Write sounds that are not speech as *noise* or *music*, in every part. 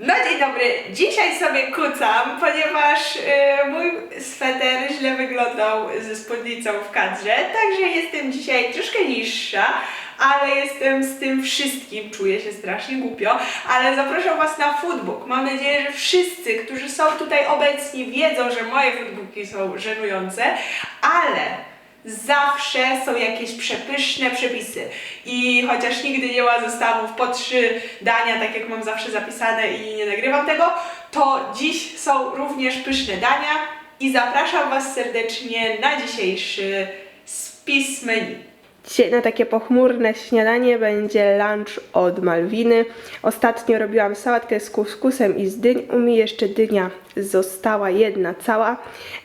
No dzień dobry, dzisiaj sobie kucam, ponieważ y, mój sweter źle wyglądał ze spódnicą w kadrze, także jestem dzisiaj troszkę niższa, ale jestem z tym wszystkim, czuję się strasznie głupio, ale zapraszam Was na foodbook. Mam nadzieję, że wszyscy, którzy są tutaj obecni wiedzą, że moje foodbooki są żenujące, ale zawsze są jakieś przepyszne przepisy. I chociaż nigdy nie ma zestawów po trzy dania, tak jak mam zawsze zapisane i nie nagrywam tego, to dziś są również pyszne dania i zapraszam Was serdecznie na dzisiejszy spis menu. Dzisiaj na takie pochmurne śniadanie będzie lunch od Malwiny. Ostatnio robiłam sałatkę z kuskusem i z dyń. U mnie jeszcze dynia została jedna cała.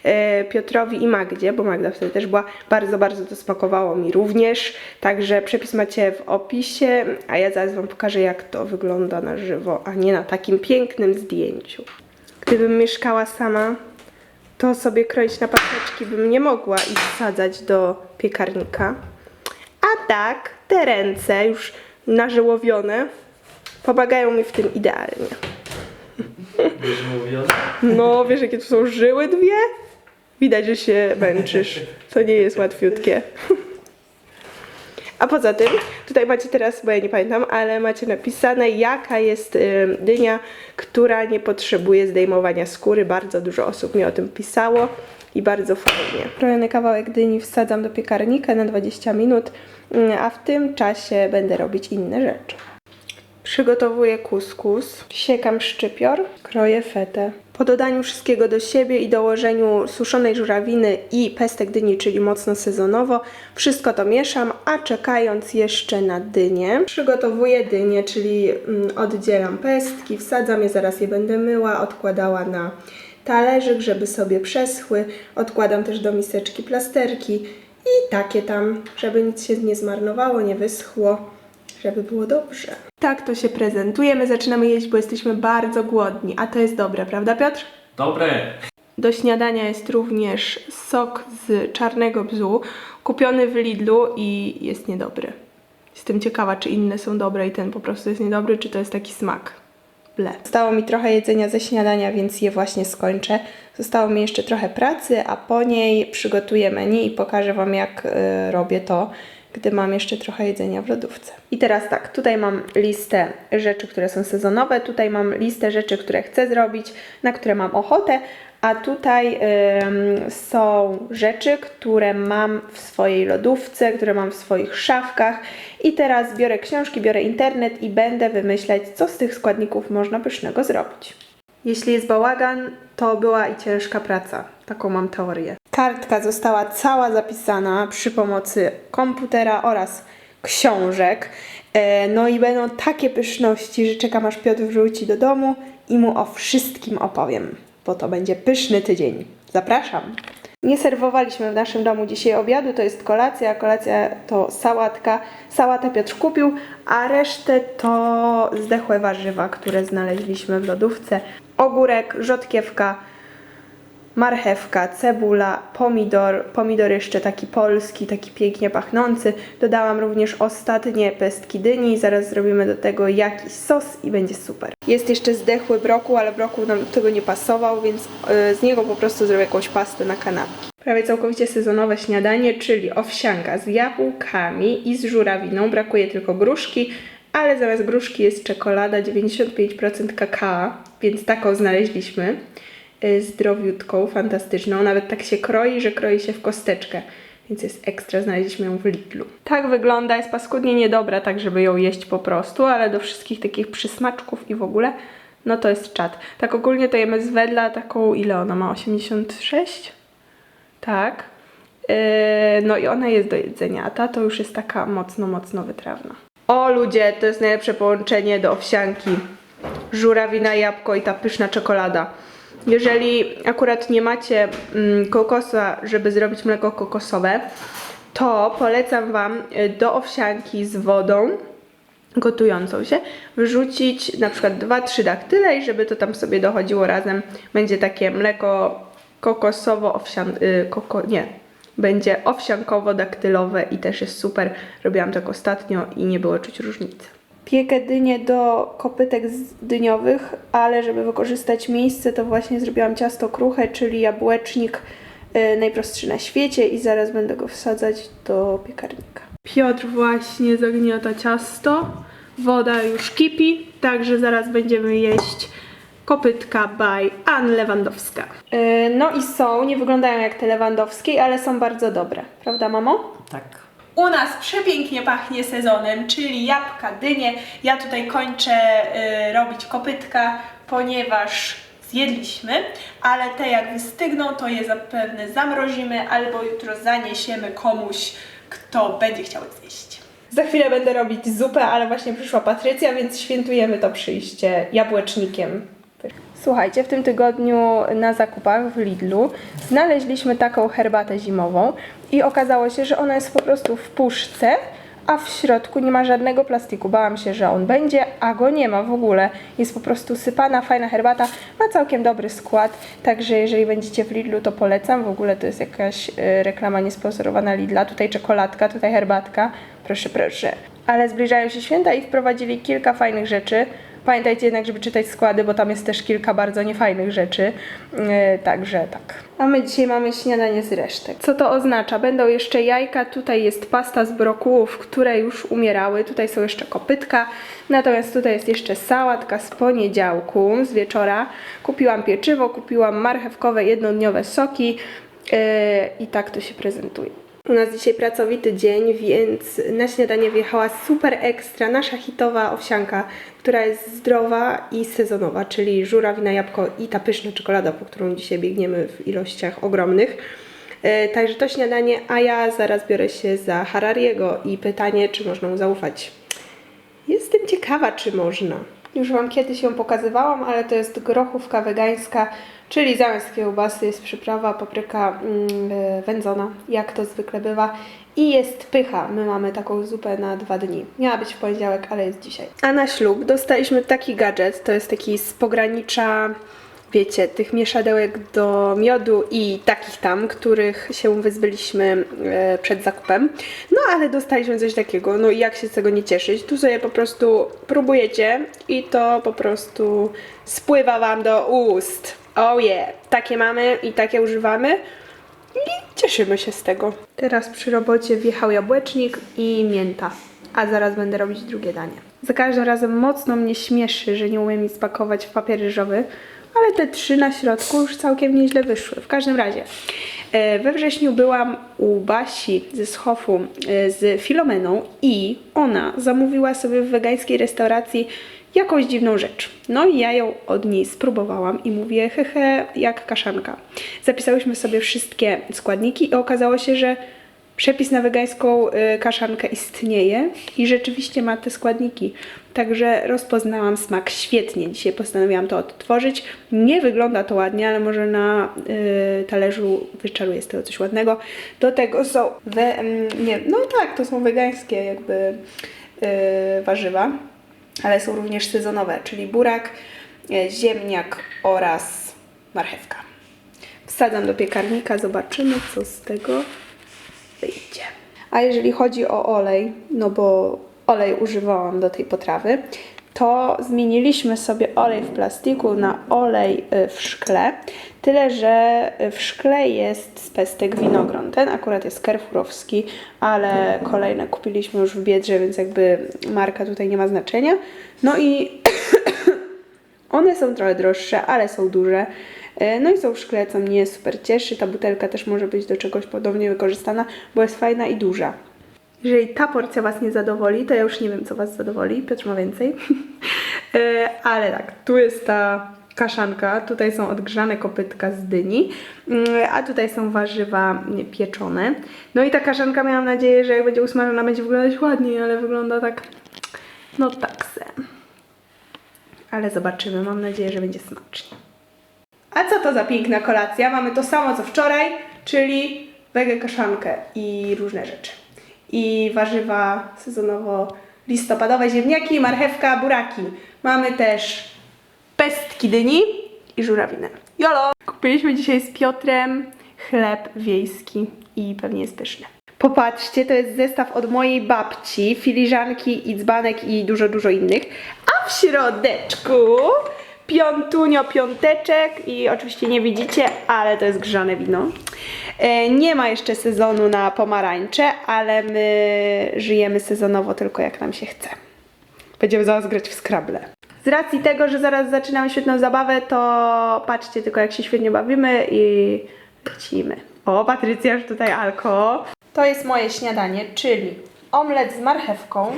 E, Piotrowi i Magdzie, bo Magda wtedy też była, bardzo, bardzo to smakowało mi również. Także przepis macie w opisie, a ja zaraz Wam pokażę jak to wygląda na żywo, a nie na takim pięknym zdjęciu. Gdybym mieszkała sama, to sobie kroić na paczeczki bym nie mogła i wsadzać do piekarnika. A tak, te ręce już nażyłowione pomagają mi w tym idealnie. Wiesz mówione? No, wiesz jakie tu są żyły dwie? Widać, że się męczysz. To nie jest łatwiutkie. A poza tym, tutaj macie teraz, bo ja nie pamiętam, ale macie napisane, jaka jest y, dynia, która nie potrzebuje zdejmowania skóry. Bardzo dużo osób mi o tym pisało i bardzo fajnie. Krojony kawałek dyni wsadzam do piekarnika na 20 minut, y, a w tym czasie będę robić inne rzeczy. Przygotowuję kuskus, siekam szczypior, kroję fetę. Po dodaniu wszystkiego do siebie i dołożeniu suszonej żurawiny i pestek dyni, czyli mocno sezonowo, wszystko to mieszam, a czekając jeszcze na dynię, przygotowuję dynię, czyli mm, oddzielam pestki, wsadzam je, zaraz je będę myła, odkładała na talerzyk, żeby sobie przeschły. Odkładam też do miseczki plasterki i takie tam, żeby nic się nie zmarnowało, nie wyschło żeby było dobrze. Tak to się prezentuje. My zaczynamy jeść, bo jesteśmy bardzo głodni, a to jest dobre, prawda Piotr? Dobre! Do śniadania jest również sok z czarnego bzu, kupiony w Lidlu i jest niedobry. Jestem ciekawa, czy inne są dobre i ten po prostu jest niedobry, czy to jest taki smak. Ble. Zostało mi trochę jedzenia ze śniadania, więc je właśnie skończę. Zostało mi jeszcze trochę pracy, a po niej przygotuję menu i pokażę Wam, jak y, robię to, gdy mam jeszcze trochę jedzenia w lodówce. I teraz tak, tutaj mam listę rzeczy, które są sezonowe, tutaj mam listę rzeczy, które chcę zrobić, na które mam ochotę, a tutaj ym, są rzeczy, które mam w swojej lodówce, które mam w swoich szafkach. I teraz biorę książki, biorę internet i będę wymyślać, co z tych składników można pysznego zrobić. Jeśli jest bałagan, to była i ciężka praca. Taką mam teorię. Kartka została cała zapisana przy pomocy komputera oraz książek. E, No i będą takie pyszności, że czekam aż Piotr wróci do domu i mu o wszystkim opowiem, bo to będzie pyszny tydzień. Zapraszam! Nie serwowaliśmy w naszym domu dzisiaj obiadu, to jest kolacja, a kolacja to sałatka. Sałatę Piotr kupił, a resztę to zdechłe warzywa, które znaleźliśmy w lodówce. Ogórek, rzodkiewka, marchewka, cebula, pomidor, pomidor jeszcze taki polski, taki pięknie pachnący. Dodałam również ostatnie pestki dyni, zaraz zrobimy do tego jakiś sos i będzie super. Jest jeszcze zdechły brokuł, ale brokuł nam do tego nie pasował, więc yy, z niego po prostu zrobię jakąś pastę na kanapki. Prawie całkowicie sezonowe śniadanie, czyli owsianka z jabłkami i z żurawiną. Brakuje tylko gruszki, ale zamiast gruszki jest czekolada 95% kakao, więc taką znaleźliśmy zdrowiutką, fantastyczną. Nawet tak się kroi, że kroi się w kosteczkę. Więc jest ekstra, znaleźliśmy ją w Lidlu. Tak wygląda, jest paskudnie niedobra, tak żeby ją jeść po prostu, ale do wszystkich takich przysmaczków i w ogóle, no to jest czad. Tak ogólnie to jemy z wedla taką, ile ona ma? 86? Tak. Yy, no i ona jest do jedzenia, a ta to już jest taka mocno, mocno wytrawna. O ludzie, to jest najlepsze połączenie do owsianki. Żurawina, jabłko i ta pyszna czekolada. Jeżeli akurat nie macie mm, kokosa, żeby zrobić mleko kokosowe, to polecam Wam y, do owsianki z wodą gotującą się wrzucić na przykład 2-3 daktyle i żeby to tam sobie dochodziło razem. Będzie takie mleko kokosowo-owsian... Y, koko, nie, będzie owsiankowo-daktylowe i też jest super. Robiłam tak ostatnio i nie było czuć różnicy. Piekę dynię do kopytek dyniowych, ale żeby wykorzystać miejsce, to właśnie zrobiłam ciasto kruche, czyli jabłecznik y, najprostszy na świecie i zaraz będę go wsadzać do piekarnika. Piotr właśnie zagniata ciasto, woda już kipi, także zaraz będziemy jeść kopytka by Ann Lewandowska. Y, no i są, nie wyglądają jak te lewandowskie, ale są bardzo dobre, prawda mamo? Tak. U nas przepięknie pachnie sezonem, czyli jabłka, dynie. Ja tutaj kończę y, robić kopytka, ponieważ zjedliśmy, ale te jak wystygną, to je zapewne zamrozimy albo jutro zaniesiemy komuś, kto będzie chciał je zjeść. Za chwilę będę robić zupę, ale właśnie przyszła Patrycja, więc świętujemy to przyjście jabłecznikiem. Słuchajcie, w tym tygodniu na zakupach w Lidlu znaleźliśmy taką herbatę zimową i okazało się, że ona jest po prostu w puszce, a w środku nie ma żadnego plastiku. Bałam się, że on będzie, a go nie ma w ogóle. Jest po prostu sypana, fajna herbata, ma całkiem dobry skład, także jeżeli będziecie w Lidlu, to polecam. W ogóle to jest jakaś y, reklama niesponsorowana Lidla. Tutaj czekoladka, tutaj herbatka. Proszę, proszę. Ale zbliżają się święta i wprowadzili kilka fajnych rzeczy. Pamiętajcie jednak, żeby czytać składy, bo tam jest też kilka bardzo niefajnych rzeczy. Yy, także tak. A my dzisiaj mamy śniadanie z resztek. Co to oznacza? Będą jeszcze jajka, tutaj jest pasta z brokułów, które już umierały, tutaj są jeszcze kopytka, natomiast tutaj jest jeszcze sałatka z poniedziałku, z wieczora. Kupiłam pieczywo, kupiłam marchewkowe jednodniowe soki yy, i tak to się prezentuje. U nas dzisiaj pracowity dzień, więc na śniadanie wjechała super ekstra nasza hitowa owsianka, która jest zdrowa i sezonowa, czyli żurawina, jabłko i ta pyszna czekolada, po którą dzisiaj biegniemy w ilościach ogromnych. E, Także to śniadanie, a ja zaraz biorę się za Harariego i pytanie, czy można mu zaufać. Jestem ciekawa, czy można. Już Wam kiedyś ją pokazywałam, ale to jest grochówka wegańska, czyli zamiast kiełbasy jest przyprawa, papryka e, wędzona, jak to zwykle bywa. I jest pycha. My mamy taką zupę na dwa dni. Miała być w poniedziałek, ale jest dzisiaj. A na ślub dostaliśmy taki gadżet, to jest taki z pogranicza wiecie, tych mieszadełek do miodu i takich tam, których się wyzbyliśmy e, przed zakupem. No ale dostaliśmy coś takiego, no i jak się z tego nie cieszyć? Tu sobie po prostu próbujecie i to po prostu spływa Wam do ust. Oh yeah, takie mamy i takie używamy. I cieszymy się z tego. Teraz przy robocie wjechał jabłecznik i mięta, a zaraz będę robić drugie danie. Za każdym razem mocno mnie śmieszy, że nie umiem nic pakować w papier ryżowy, ale te trzy na środku już całkiem nieźle wyszły. W każdym razie, e, we wrześniu byłam u Basi ze Schofu e, z Filomeną i ona zamówiła sobie w wegańskiej restauracji jakąś dziwną rzecz. No i ja ją od niej spróbowałam i mówię, hehe, jak kaszanka. Zapisałyśmy sobie wszystkie składniki i okazało się, że przepis na wegańską y, kaszankę istnieje i rzeczywiście ma te składniki. Także rozpoznałam smak świetnie. Dzisiaj postanowiłam to odtworzyć. Nie wygląda to ładnie, ale może na y, talerzu wyczaruję z tego coś ładnego. Do tego są, we, mm, nie, no tak, to są wegańskie jakby y, warzywa, ale są również sezonowe, czyli burak, ziemniak oraz marchewka. Wsadzam do piekarnika, zobaczymy co z tego wyjdzie. A jeżeli chodzi o olej, no bo olej używałam do tej potrawy, to zmieniliśmy sobie olej w plastiku na olej y, w szkle. Tyle, że w szkle jest z pestek winogron. Ten akurat jest kerfurowski, ale kolejne kupiliśmy już w Biedrze, więc jakby marka tutaj nie ma znaczenia. No i *coughs* one są trochę droższe, ale są duże. E, No i są w szkle, co mnie super cieszy. Ta butelka też może być do czegoś podobnie wykorzystana, bo jest fajna i duża. Jeżeli ta porcja Was nie zadowoli, to ja już nie wiem, co Was zadowoli. Piotr ma więcej. *laughs* E, Ale tak, tu jest ta kaszanka, tutaj są odgrzane kopytka z dyni, mm, a tutaj są warzywa pieczone. No i ta kaszanka miałam nadzieję, że jak będzie usmażona, będzie wyglądać ładniej, ale wygląda tak, no tak se. Ale zobaczymy, mam nadzieję, że będzie smacznie. A co to za piękna kolacja? Mamy to samo co wczoraj, czyli wege kaszankę i różne rzeczy. I warzywa sezonowo-listopadowe, ziemniaki, marchewka, buraki. Mamy też pestki dyni i żurawinę. Jolo! Kupiliśmy dzisiaj z Piotrem chleb wiejski i pewnie jest pyszny. Popatrzcie, to jest zestaw od mojej babci, filiżanki i dzbanek i dużo, dużo innych. A w środeczku piątunio piąteczek i oczywiście nie widzicie, ale to jest grzane wino. E, Nie ma jeszcze sezonu na pomarańcze, ale my żyjemy sezonowo tylko jak nam się chce. Będziemy zaraz grać w Scrabble. Z racji tego, że zaraz zaczynamy świetną zabawę, to patrzcie tylko jak się świetnie bawimy i lecimy. O, Patrycja już tutaj alko. To jest moje śniadanie, czyli omlet z marchewką.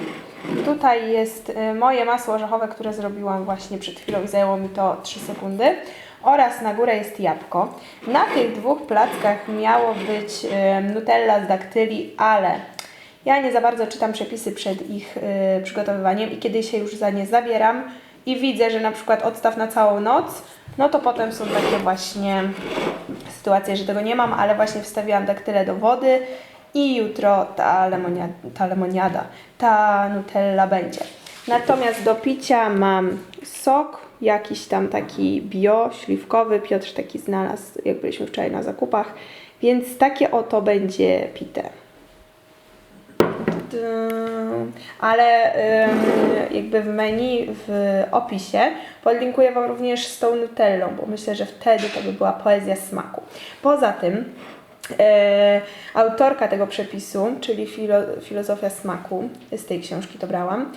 Tutaj jest y, moje masło orzechowe, które zrobiłam właśnie przed chwilą i zajęło mi to 3 sekundy. Oraz na górę jest jabłko. Na tych dwóch plackach miało być y, nutella z daktyli, ale ja nie za bardzo czytam przepisy przed ich y, przygotowywaniem i kiedy się już za nie zabieram i widzę, że na przykład odstaw na całą noc, no to potem są takie właśnie sytuacje, że tego nie mam, ale właśnie wstawiłam daktylę do wody i jutro ta, lemonia, ta lemoniada, ta nutella będzie. Natomiast do picia mam sok, jakiś tam taki bio, śliwkowy, Piotr taki znalazł, jak byliśmy wczoraj na zakupach, więc takie oto będzie pite. Ale jakby w menu, w opisie podlinkuję Wam również z tą nutellą, bo myślę, że wtedy to by była poezja smaku. Poza tym e, autorka tego przepisu, czyli filo, filozofia smaku, z tej książki to brałam,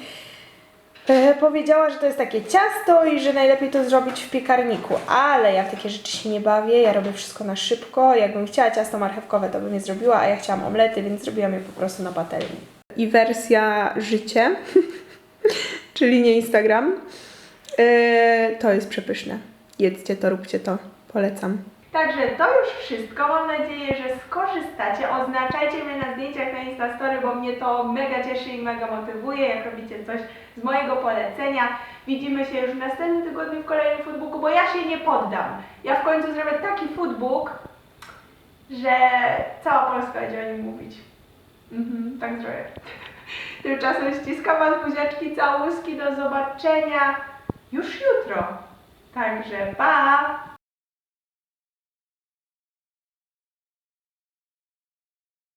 e, powiedziała, że to jest takie ciasto i że najlepiej to zrobić w piekarniku, ale ja w takie rzeczy się nie bawię, ja robię wszystko na szybko, jakbym chciała ciasto marchewkowe, to bym je zrobiła, a ja chciałam omlety, więc zrobiłam je po prostu na patelni. I wersja życie, *laughs* czyli nie Instagram, e, to jest przepyszne. Jedzcie to, róbcie to, polecam. Także to już wszystko. Mam nadzieję, że skorzystacie. Oznaczajcie mnie na zdjęciach na Instastory, bo mnie to mega cieszy i mega motywuje, jak robicie coś z mojego polecenia. Widzimy się już w następnym tygodniu w kolejnym foodbooku, bo ja się nie poddam. Ja w końcu zrobię taki foodbook, że cała Polska będzie o nim mówić. Mhm, tak zrobię. *laughs* Tymczasem ściskam Was buziaczki, całuski, do zobaczenia już jutro. Także pa!